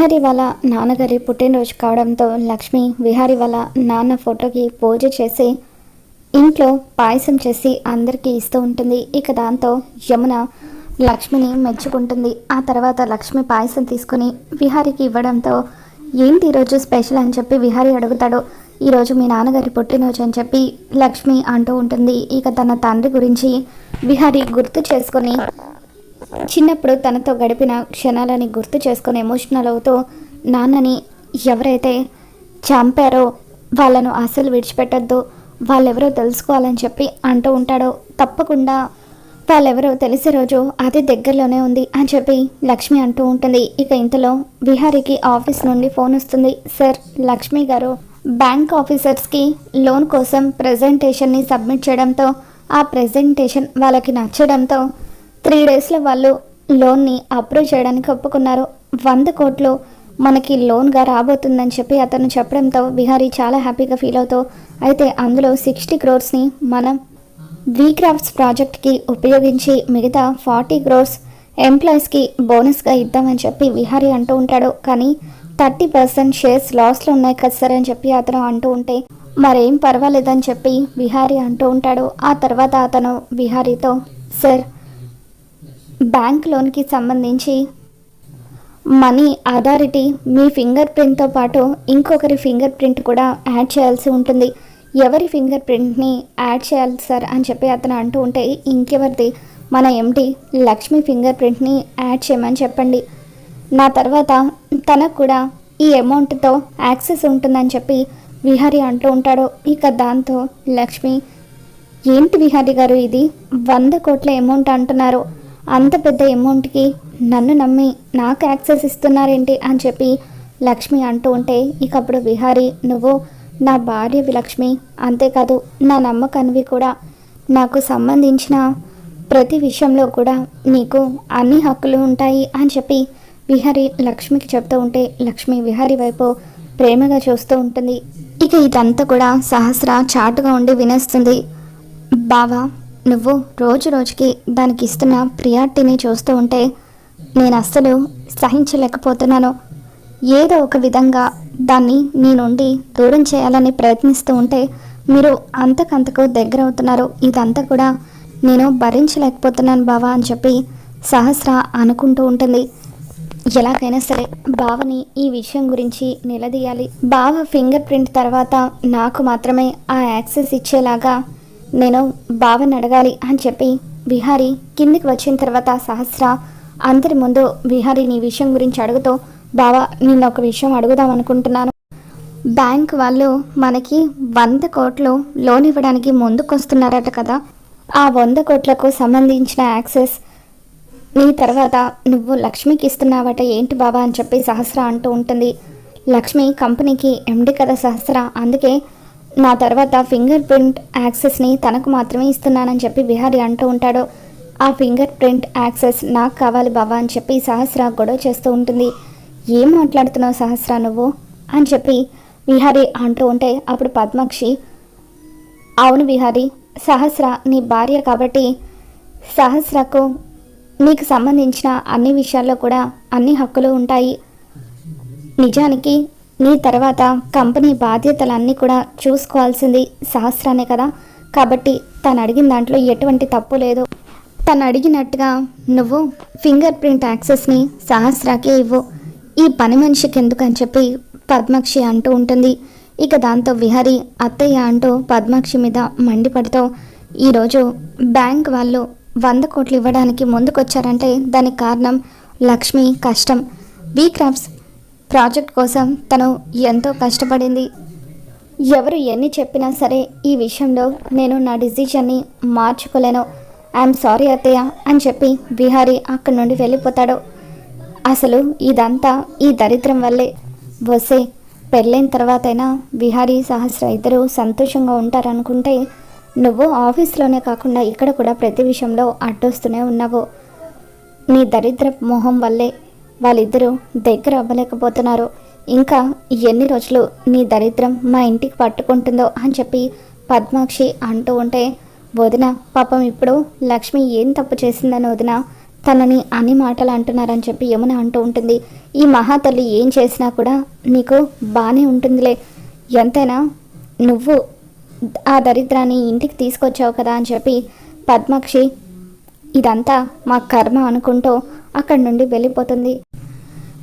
విహారి వాళ్ళ నాన్నగారి పుట్టినరోజు కావడంతో లక్ష్మి విహారి వాళ్ళ నాన్న ఫోటోకి పూజ చేసి ఇంట్లో పాయసం చేసి అందరికీ ఇస్తూ ఉంటుంది. ఇక దాంతో యమున లక్ష్మిని మెచ్చుకుంటుంది. ఆ తర్వాత లక్ష్మి పాయసం తీసుకుని విహారికి ఇవ్వడంతో ఏంటి ఈరోజు స్పెషల్? అని చెప్పి విహారి అడుగుతాడు. ఈరోజు మీ నాన్నగారి పుట్టినరోజు అని చెప్పి లక్ష్మి అంటూ ఉంటుంది. ఇక తన తండ్రి గురించి విహారి గుర్తు చేసుకొని చిన్నప్పుడు తనతో గడిపిన క్షణాలని గుర్తు చేసుకుని ఎమోషనల్ అవుతూ నాన్నని ఎవరైతే చంపారో వాళ్ళను అసలు విడిచిపెట్టద్దు. వాళ్ళెవరో తెలుసుకోవాలని చెప్పి అంటూ ఉంటాడో తప్పకుండా వాళ్ళెవరో తెలిసే రోజు అది దగ్గరలోనే ఉంది అని చెప్పి లక్ష్మి అంటూ ఉంటుంది. ఇక ఇంతలో విహారీకి ఆఫీస్ నుండి ఫోన్ వస్తుంది. సార్ లక్ష్మి గారు బ్యాంక్ ఆఫీసర్స్కి లోన్ కోసం ప్రజెంటేషన్ని సబ్మిట్ చేయడంతో ఆ ప్రజెంటేషన్ వాళ్ళకి నచ్చడంతో త్రీ డేస్లో వాళ్ళు లోన్ని అప్రూవ్ చేయడానికి ఒప్పుకున్నారు. వంద కోట్లు మనకి లోన్గా రాబోతుందని చెప్పి అతను చెప్పడంతో బిహారీ చాలా హ్యాపీగా ఫీల్ అవుతూ అయితే అందులో సిక్స్టీ క్రోర్స్ని మనం వీక్రాఫ్ట్స్ ప్రాజెక్ట్కి ఉపయోగించి మిగతా ఫార్టీ క్రోర్స్ ఎంప్లాయీస్కి బోనస్గా ఇద్దామని చెప్పి విహారీ అంటూ ఉంటాడు. కానీ థర్టీ పర్సెంట్ షేర్స్ లాస్లో ఉన్నాయి కదా సార్ అని చెప్పి అతను అంటూ ఉంటే మరేం పర్వాలేదని చెప్పి విహారీ అంటూ ఉంటాడు. ఆ తర్వాత అతను విహారీతో సార్ బ్యాంక్ లోన్కి సంబంధించి మనీ అథారిటీ మీ ఫింగర్ ప్రింట్తో పాటు ఇంకొకరి ఫింగర్ ప్రింట్ కూడా యాడ్ చేయాల్సి ఉంటుంది. ఎవరి ఫింగర్ ప్రింట్ని యాడ్ చేయాలి సార్ అని చెప్పి అతను అంటూ ఉంటే ఇంకెవరిది? మన ఎండి లక్ష్మి ఫింగర్ ప్రింట్ని యాడ్ చేయమని చెప్పండి. నా తర్వాత తనకు కూడా ఈ అమౌంట్తో యాక్సెస్ ఉంటుందని చెప్పి విహారి అంటూ ఉంటాడు. ఇక దాంతో లక్ష్మి ఏంటి విహారి గారు ఇది? వంద కోట్ల అమౌంట్ అంటున్నారు. అంత పెద్ద అమౌంట్కి నన్ను నమ్మి నాకు యాక్సెస్ ఇస్తున్నారేంటి అని చెప్పి లక్ష్మి అంటూ ఉంటే ఇక అప్పుడు విహారి నువ్వు నా భార్య లక్ష్మి అంతేకాదు నా నమ్మకానివి కూడా. నాకు సంబంధించిన ప్రతి విషయంలో కూడా నీకు అన్ని హక్కులు ఉంటాయి అని చెప్పి విహారి లక్ష్మికి చెప్తూ ఉంటే లక్ష్మి విహారి వైపు ప్రేమగా చూస్తూ ఉంటుంది. ఇక ఇదంతా కూడా సహస్ర చాటుగా ఉండి వినేస్తుంది. బావా నువ్వు రోజు రోజుకి దానికి ఇస్తున్న ప్రియారిటీని చూస్తూ ఉంటే నేను అస్సలు సహించలేకపోతున్నాను. ఏదో ఒక విధంగా దాన్ని నీ నుండి దూరం చేయాలని ప్రయత్నిస్తూ ఉంటే మీరు అంతకంతకు దగ్గర అవుతున్నారు ఇదంతా కూడా నేను భరించలేకపోతున్నాను బావా అని చెప్పి సహస్ర అనుకుంటూ ఉంటుంది. ఎలాగైనా సరే బావని ఈ విషయం గురించి నిలదీయాలి. బావ ఫింగర్ ప్రింట్ తర్వాత నాకు మాత్రమే ఆ యాక్సెస్ ఇచ్చేలాగా నేను బావని అడగాలి అని చెప్పి బిహారీ కిందికి వచ్చిన తర్వాత సహస్ర అందరి ముందు బిహారీ నీ విషయం గురించి అడుగుతూ బావా నిన్న ఒక విషయం అడుగుదాం అనుకుంటున్నాను. బ్యాంక్ వాళ్ళు మనకి వంద కోట్లు లోన్ ఇవ్వడానికి ముందుకొస్తున్నారట కదా. ఆ వంద కోట్లకు సంబంధించిన యాక్సెస్ నీ తర్వాత నువ్వు లక్ష్మికి ఇస్తున్నావట ఏంటి బాబా అని చెప్పి సహస్ర అంటూ ఉంటుంది. లక్ష్మి కంపెనీకి ఎండి కదా సహస్ర. అందుకే నా తర్వాత ఫింగర్ ప్రింట్ యాక్సెస్ని తనకు మాత్రమే ఇస్తున్నానని చెప్పి విహారి అంటూ ఉంటాడు. ఆ ఫింగర్ ప్రింట్ యాక్సెస్ నాకు కావాలి బావా అని చెప్పి సహస్ర గొడవ చేస్తూ ఉంటుంది. ఏం మాట్లాడుతున్నావు సహస్ర నువ్వు? అని చెప్పి విహారి అంటూ ఉంటే అప్పుడు పద్మాక్షి అవును విహారి సహస్ర నీ భార్య కాబట్టి సహస్రకు నీకు సంబంధించిన అన్ని విషయాల్లో కూడా అన్ని హక్కులు ఉంటాయి. నిజానికి నీ తర్వాత కంపెనీ బాధ్యతలన్నీ కూడా చూసుకోవాల్సింది సహస్రానే కదా? కాబట్టి తను అడిగిన దాంట్లో ఎటువంటి తప్పు లేదు. తను అడిగినట్టుగా నువ్వు ఫింగర్ ప్రింట్ యాక్సెస్ని సహస్రాకే ఇవ్వు. ఈ పని మనిషికి ఎందుకు అని చెప్పి పద్మాక్షి అంటూ ఉంటుంది. ఇక దాంతో విహరి అత్తయ్య అంటూ పద్మాక్షి మీద మండిపడుతూ ఈరోజు బ్యాంక్ వాళ్ళు వంద కోట్లు ఇవ్వడానికి ముందుకొచ్చారంటే దానికి కారణం లక్ష్మి కష్టం. వీ క్రాఫ్ట్స్ ప్రాజెక్ట్ కోసం తను ఎంతో కష్టపడింది. ఎవరు ఎన్ని చెప్పినా సరే ఈ విషయంలో నేను నా డిసిషన్ని మార్చుకోలేను. ఐఎమ్ సారీ అత్తయ్య అని చెప్పి బిహారీ అక్కడి నుండి వెళ్ళిపోతాడు. అసలు ఇదంతా ఈ దరిద్రం వల్లే. వసే పెళ్ళైన తర్వాతైనా విహారీ సహస్ర ఇద్దరు సంతోషంగా ఉంటారనుకుంటే నువ్వు ఆఫీస్లోనే కాకుండా ఇక్కడ కూడా ప్రతి విషయంలో అడ్డొస్తూనే ఉన్నావు. నీ దరిద్ర మొహం వల్లే వాళ్ళిద్దరూ దగ్గర అవ్వలేకపోతున్నారు. ఇంకా ఎన్ని రోజులు నీ దరిద్రం మా ఇంటికి పట్టుకుంటుందో అని చెప్పి పద్మాక్షి అంటూ ఉంటే వదిన పాపం ఇప్పుడు లక్ష్మి ఏం తప్పు చేసిందని వదిన తనని అన్ని మాటలు అంటున్నారని చెప్పి యమున అంటూ ఉంటుంది. ఈ మహాతల్లి ఏం చేసినా కూడా నీకు బాగానే ఉంటుందిలే. ఎంతైనా నువ్వు ఆ దరిద్రాన్ని ఇంటికి తీసుకొచ్చావు కదా అని చెప్పి పద్మాక్షి ఇదంతా మా కర్మ అనుకుంటూ అక్కడి నుండి వెళ్ళిపోతుంది.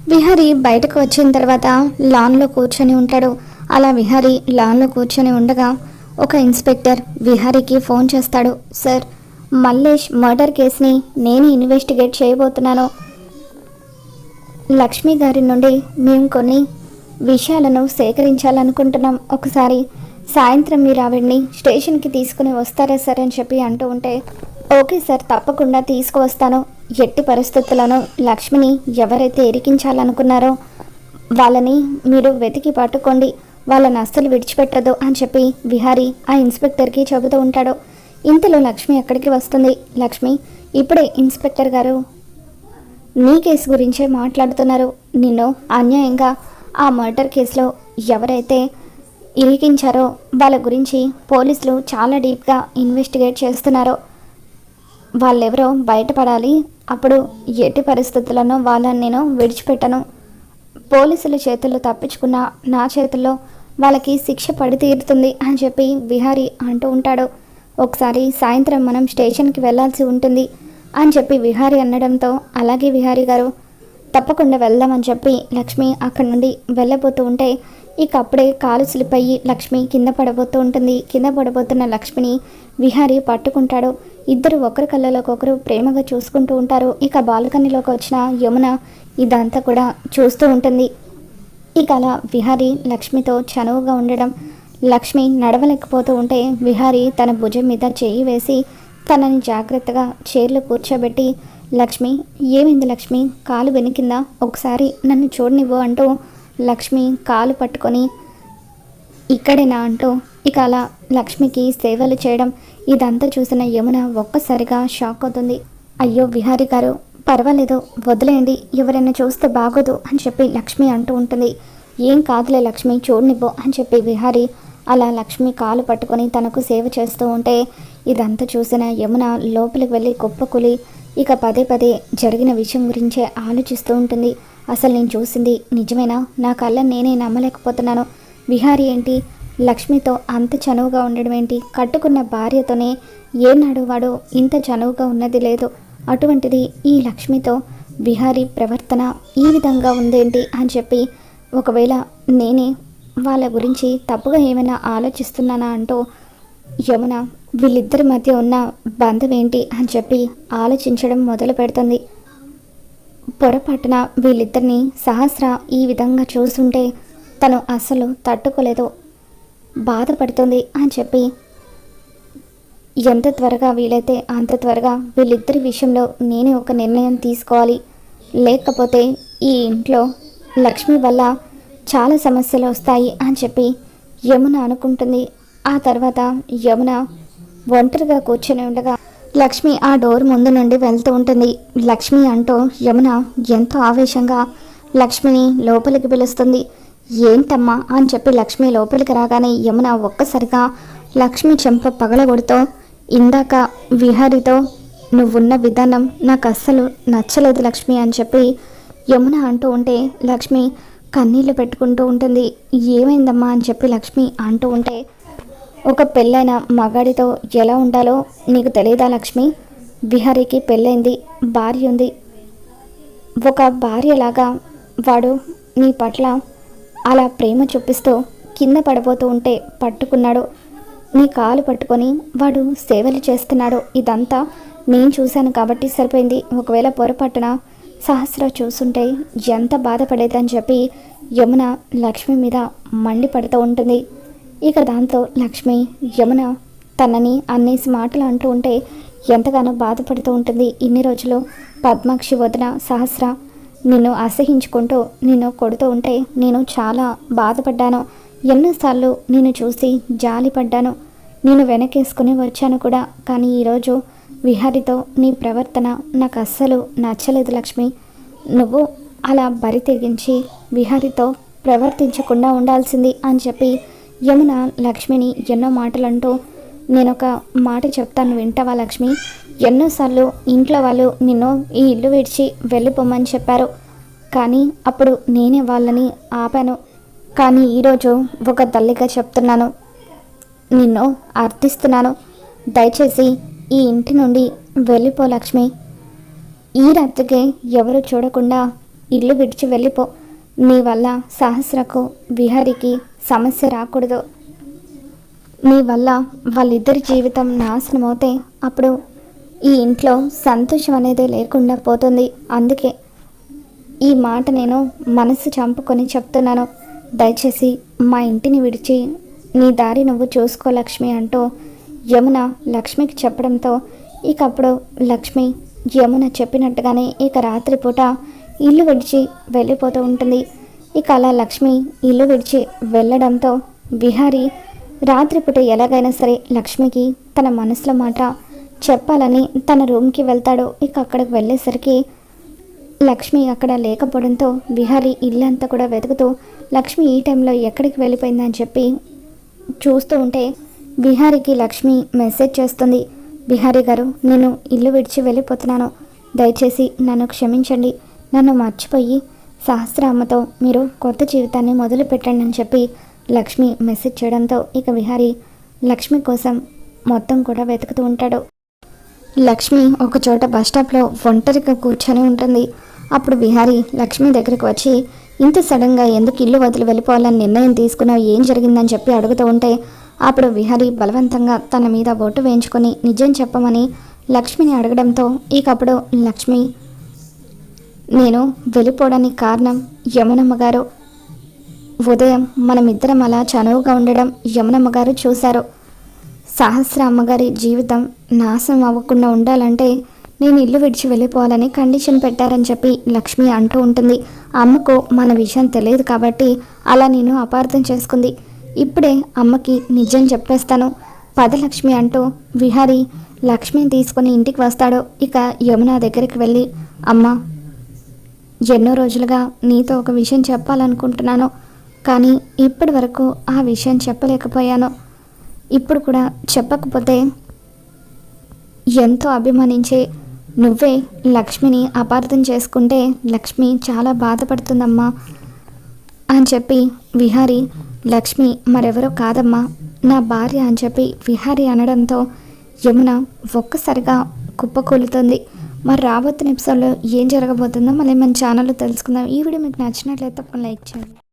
విహారి బయటకు వచ్చిన తర్వాత లాన్లో కూర్చొని ఉంటాడు. అలా విహారి లాన్లో కూర్చొని ఉండగా ఒక ఇన్స్పెక్టర్ విహరికి ఫోన్ చేస్తాడు. సార్ మల్లేష్ మర్డర్ కేసుని నేను ఇన్వెస్టిగేట్ చేయబోతున్నాను. లక్ష్మి గారి నుండి మేము కొన్ని విషయాలను సేకరించాలనుకుంటున్నాం. ఒకసారి సాయంత్రం మీరు ఆవిడ్ని స్టేషన్కి తీసుకుని వస్తారా సార్? అని చెప్పి అంటూ ఉంటే ఓకే సార్ తప్పకుండా తీసుకువస్తాను. ఎట్టి పరిస్థితులను లక్ష్మిని ఎవరైతే ఇరికించాలనుకున్నారో వాళ్ళని మీరు వెతికి పట్టుకోండి. వాళ్ళని అస్సలు విడిచిపెట్టదు అని చెప్పి విహారీ ఆ ఇన్స్పెక్టర్కి చెబుతూ ఉంటాడు. ఇంతలో లక్ష్మి ఎక్కడికి వస్తుంది. లక్ష్మి ఇప్పుడే ఇన్స్పెక్టర్ గారు నీ కేసు గురించే మాట్లాడుతున్నారు. నిన్ను అన్యాయంగా ఆ మర్డర్ కేసులో ఎవరైతే ఇరికించారో వాళ్ళ గురించి పోలీసులు చాలా డీప్గా ఇన్వెస్టిగేట్ చేస్తున్నారో వాళ్ళెవరో బయటపడాలి. అప్పుడు ఎట్టి పరిస్థితులను వాళ్ళని నేను విడిచిపెట్టను. పోలీసుల చేతుల్లో తప్పించుకున్న నా చేతుల్లో వాళ్ళకి శిక్ష పడి తీరుతుంది అని చెప్పి విహారి అంటూ ఉంటాడు. ఒకసారి సాయంత్రం మనం స్టేషన్కి వెళ్ళాల్సి ఉంటుంది అని చెప్పి విహారి అనడంతో అలాగే విహారి గారు తప్పకుండా వెళ్దామని చెప్పి లక్ష్మి అక్కడి నుండి వెళ్ళబోతూ ఉంటే ఇక అప్పుడే కాలు స్లిప్ అయ్యి లక్ష్మి కింద పడబోతూ ఉంటుంది. కింద పడబోతున్న లక్ష్మిని విహారీ పట్టుకుంటాడు. ఇద్దరు ఒకరి కళ్ళలోకి ఒకరు ప్రేమగా చూసుకుంటూ ఉంటారు. ఇక బాల్కనీలోకి వచ్చిన యమున ఇదంతా కూడా చూస్తూ ఉంటుంది. ఇక అలా విహారీ లక్ష్మితో చనువుగా ఉండడం లక్ష్మి నడవలేకపోతూ ఉంటే విహారీ తన భుజం మీద చేయి వేసి తనని జాగ్రత్తగా చైర్లో కూర్చోబెట్టి లక్ష్మి ఏమైంది లక్ష్మి? కాలు వెనికిందా? ఒకసారి నన్ను చూడనివ్వు అంటూ లక్ష్మి కాలు పట్టుకొని ఇక్కడేనా అంటూ ఇక అలా లక్ష్మికి సేవలు చేయడం ఇదంతా చూసిన యమున ఒక్కసారిగా షాక్ అవుతుంది. అయ్యో విహారి గారు పర్వాలేదు వదిలేయండి ఎవరైనా చూస్తే బాగోదు అని చెప్పి లక్ష్మి అంటూ ఉంటుంది. ఏం కాదులే లక్ష్మి చూడనివ్వు అని చెప్పి విహారి అలా లక్ష్మి కాలు పట్టుకొని తనకు సేవ చేస్తూ ఉంటే ఇదంతా చూసిన యమున లోపలికి వెళ్ళి కుప్పకులి ఇక పదే పదే జరిగిన విషయం గురించే ఆలోచిస్తూ ఉంటుంది. అసలు నేను చూసింది నిజమేనా? నా కళ్ళ నేనే నమ్మలేకపోతున్నాను. విహారి ఏంటి? లక్ష్మితో అంత చనువుగా ఉండడం ఏంటి? కట్టుకున్న భార్యతోనే ఏనాడు వాడు ఇంత చనువుగా ఉన్నది లేదు. అటువంటిది ఈ లక్ష్మితో విహారీ ప్రవర్తన ఈ విధంగా ఉందేంటి అని చెప్పి ఒకవేళ నేనే వాళ్ళ గురించి తప్పుగా ఏమైనా ఆలోచిస్తున్నానా అంటూ యమున వీళ్ళిద్దరి మధ్య ఉన్న బంధం ఏంటి అని చెప్పి ఆలోచించడం మొదలు పెడుతుంది. పొరపాటున వీళ్ళిద్దరిని సహస్ర ఈ విధంగా చూస్తుంటే తను అస్సలు తట్టుకోలేదు. బాధపడుతుంది అని చెప్పి ఎంత త్వరగా వీలైతే అంత త్వరగా వీళ్ళిద్దరి విషయంలో నేనే ఒక నిర్ణయం తీసుకోవాలి. లేకపోతే ఈ ఇంట్లో లక్ష్మి వల్ల చాలా సమస్యలు వస్తాయి అని చెప్పి యమున అనుకుంటుంది. ఆ తర్వాత యమున ఒంటరిగా కూర్చొని ఉండగా లక్ష్మి ఆ డోర్ ముందు నుండి వెళ్తూ ఉంటుంది. లక్ష్మి అంటూ యమున ఎంతో ఆవేశంగా లక్ష్మిని లోపలికి పిలుస్తుంది. ఏంటమ్మా అని చెప్పి లక్ష్మి లోపలికి రాగానే యమున ఒక్కసారిగా లక్ష్మి చెంప పగలగొడుతో ఇందాక విహారితో నువ్వున్న విధానం నాకు అస్సలు నచ్చలేదు లక్ష్మి అని చెప్పి యమున అంటూ ఉంటే లక్ష్మి కన్నీళ్ళు పెట్టుకుంటూ ఉంటుంది. ఏమైందమ్మా అని చెప్పి లక్ష్మి అంటూ ఉంటే ఒక పెళ్ళైన మగాడితో ఎలా ఉండాలో నీకు తెలియదా లక్ష్మి? విహారీకి పెళ్ళైంది భార్య ఉంది. ఒక భార్యలాగా వాడు నీ పట్ల అలా ప్రేమ చూపిస్తూ కింద పడిపోతూ ఉంటే పట్టుకున్నాడు. నీ కాలు పట్టుకొని వాడు సేవలు చేస్తున్నాడు. ఇదంతా నేను చూశాను కాబట్టి సరిపోయింది. ఒకవేళ పొరపాటున సహస్ర చూసుంటే ఎంత బాధపడేదని చెప్పి యమున లక్ష్మి మీద మండిపడుతూ ఉంటుంది. ఇక దాంతో లక్ష్మి యమున తనని అన్నేసి మాటలు అంటూ ఉంటే ఎంతగానో బాధపడుతూ ఉంటుంది. ఇన్ని రోజులు పద్మాక్షి వదిన సహస్ర నిన్ను అసహించుకుంటూ నిన్ను కొడుతూ ఉంటే నేను చాలా బాధపడ్డాను. ఎన్నోసార్లు నిన్ను చూసి జాలిపడ్డాను. నేను వెనకేసుకుని వచ్చాను కూడా. కానీ ఈరోజు విహారితో నీ ప్రవర్తన నాకు అస్సలు నచ్చలేదు లక్ష్మి. నువ్వు అలా బరి తెగించి విహారితో ప్రవర్తించకుండా ఉండాల్సింది అని చెప్పి యమున లక్ష్మిని ఎన్నో మాటలంటూ నేను ఒక మాట చెప్తాను వింటావా లక్ష్మి? ఎన్నోసార్లు ఇంట్లో వాళ్ళు నిన్ను ఈ ఇల్లు విడిచి వెళ్ళిపోమని చెప్పారు. కానీ అప్పుడు నేనే వాళ్ళని ఆపాను. కానీ ఈరోజు ఒక తల్లిగా చెప్తున్నాను. నిన్ను అర్థిస్తున్నాను దయచేసి ఈ ఇంటి నుండి వెళ్ళిపో లక్ష్మి. ఈ రాత్రికి ఎవరు చూడకుండా ఇల్లు విడిచి వెళ్ళిపో. నీ వల్ల సహస్రకు విహారికి సమస్య రాకూడదు. నీ వల్ల వాళ్ళిద్దరి జీవితం నాశనం అవుతే అప్పుడు ఈ ఇంట్లో సంతోషం అనేది లేకుండా పోతుంది. అందుకే ఈ మాట నేను మనసు చంపుకొని చెప్తున్నాను. దయచేసి మా ఇంటిని విడిచి నీ దారి నువ్వు చూసుకో లక్ష్మి అంటూ యమున లక్ష్మికి చెప్పడంతో ఇక అప్పుడు లక్ష్మి యమున చెప్పినట్టుగానే ఇక రాత్రిపూట ఇల్లు విడిచి వెళ్ళిపోతూ ఉంటుంది. ఇక అలా లక్ష్మి ఇల్లు విడిచి వెళ్ళడంతో విహారీ రాత్రిపూట ఎలాగైనా సరే లక్ష్మికి తన మనసులో మాట చెప్పాలని తన రూమ్కి వెళ్తాడు. ఇక అక్కడికి వెళ్ళేసరికి లక్ష్మి అక్కడ లేకపోవడంతో విహారీ ఇల్లంతా కూడా వెతుకుతూ లక్ష్మి ఈ టైంలో ఎక్కడికి వెళ్ళిపోయిందని చెప్పి చూస్తూ ఉంటే విహారీకి లక్ష్మి మెసేజ్ చేస్తుంది. విహారీ గారు నేను ఇల్లు విడిచి వెళ్ళిపోతున్నాను. దయచేసి నన్ను క్షమించండి. నన్ను మర్చిపోయి సహస్రామతో మీరు కొత్త జీవితాన్ని మొదలు పెట్టండి అని చెప్పి లక్ష్మి మెసేజ్ చేయడంతో ఇక విహారీ లక్ష్మి కోసం మొత్తం కూడా వెతుకుతూ ఉంటాడు. లక్ష్మి ఒక చోట బస్ స్టాప్లో ఒంటరిగా కూర్చొని ఉంటుంది. అప్పుడు విహారీ లక్ష్మి దగ్గరికి వచ్చి ఇంత సడన్గా ఎందుకు ఇల్లు వదిలి వెళ్ళిపోవాలని నిర్ణయం తీసుకున్నావు? ఏం జరిగిందని చెప్పి అడుగుతూ ఉంటే అప్పుడు విహారీ బలవంతంగా తన మీద ఓటు వేయించుకొని నిజం చెప్పమని లక్ష్మిని అడగడంతో ఇకప్పుడు లక్ష్మి నేను వెళ్ళిపోవడానికి కారణం యమునమ్మ గారు. ఉదయం మనమిద్దరం అలా చనువుగా ఉండడం యమునమ్మ గారు చూశారు. సహస్ర అమ్మగారి జీవితం నాశనం అవ్వకుండా ఉండాలంటే నేను ఇల్లు విడిచి వెళ్ళిపోవాలని కండిషన్ పెట్టారని చెప్పి లక్ష్మి అంటూ ఉంటుంది. అమ్మకు మన విషయం తెలియదు కాబట్టి అలా నేను అపార్థం చేసుకుంది. ఇప్పుడే అమ్మకి నిజం చెప్పేస్తాను. పదలక్ష్మి అంటూ విహారీ లక్ష్మిని తీసుకుని ఇంటికి వస్తాడు. ఇక యమున దగ్గరికి వెళ్ళి అమ్మ ఎన్నో రోజులుగా నీతో ఒక విషయం చెప్పాలనుకుంటున్నాను. కానీ ఇప్పటి వరకు ఆ విషయం చెప్పలేకపోయాను. ఇప్పుడు కూడా చెప్పకపోతే ఎంతో అభిమానించే నువ్వే లక్ష్మిని అపార్థం చేసుకుంటే లక్ష్మి చాలా బాధపడుతుందమ్మా అని చెప్పి విహారీ లక్ష్మి మరెవరో కాదమ్మా నా భార్య అని చెప్పి విహారీ అనడంతో యమున ఒక్కసారిగా కుప్పకూలుతుంది మరి రాబోతున్న ఎపిసోడ్లో ఏం జరగబోతుందో మళ్ళీ మన ఛానల్లో తెలుసుకుందాం. ఈ వీడియో మీకు నచ్చినట్లయితే తప్పకుండా లైక్ చేయండి.